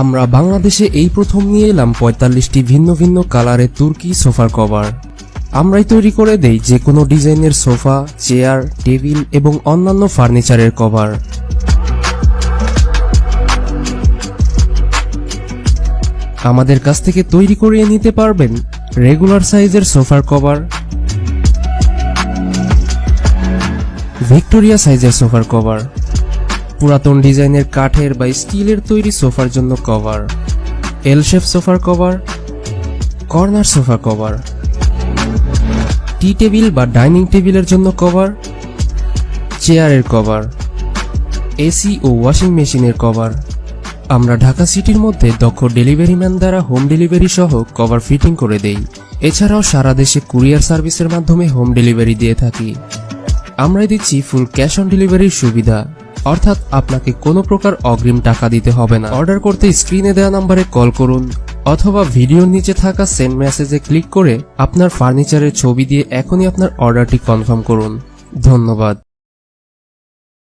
আমরা বাংলাদেশে এই প্রথম নিয়ে এলাম পঁয়তাল্লিশটি ভিন্ন ভিন্ন কালারের তুর্কি সোফার কভার। আমরাই তৈরি করে দেই যে কোনো ডিজাইনের সোফা, চেয়ার, টেবিল এবং অন্যান্য ফার্নিচারের কভার। আমাদের কাছ থেকে তৈরি করিয়ে নিতে পারবেন রেগুলার সাইজের সোফার কভার। ভিক্টোরিয়া সাইজের সোফার কভার। পুরাতন ডিজাইনের কাঠের বা স্টিলের তৈরি সোফার জন্য কভার এল শেপ সোফার cover, corner sofa cover tea table বা ডাইনিং টেবিলের জন্য কভার, চেয়ারের কভার, এসি ও ওয়াশিং মেশিনের কভার। আমরা ঢাকা সিটির মধ্যে দক্ষ ডেলিভারি ম্যান দ্বারা হোম ডেলিভারি সহ কভার ফিটিং করে দেই। এছাড়াও সারা দেশে কুরিয়ার সার্ভিসের মাধ্যমে হোম ডেলিভারি দিয়ে থাকি। আমরা দিচ্ছি ফুল ক্যাশ অন ডেলিভারির সুবিধা। অর্থাৎ আপনাকে কোনো প্রকার অগ্রিম টাকা দিতে হবে না। অর্ডার করতে স্ক্রিনে দেওয়া নাম্বারে কল করুন অথবা ভিডিওর নিচে থাকা সেন্ড মেসেজে ক্লিক করে আপনার ফার্নিচারের ছবি দিয়ে এখনই আপনার অর্ডারটি কনফার্ম করুন। ধন্যবাদ।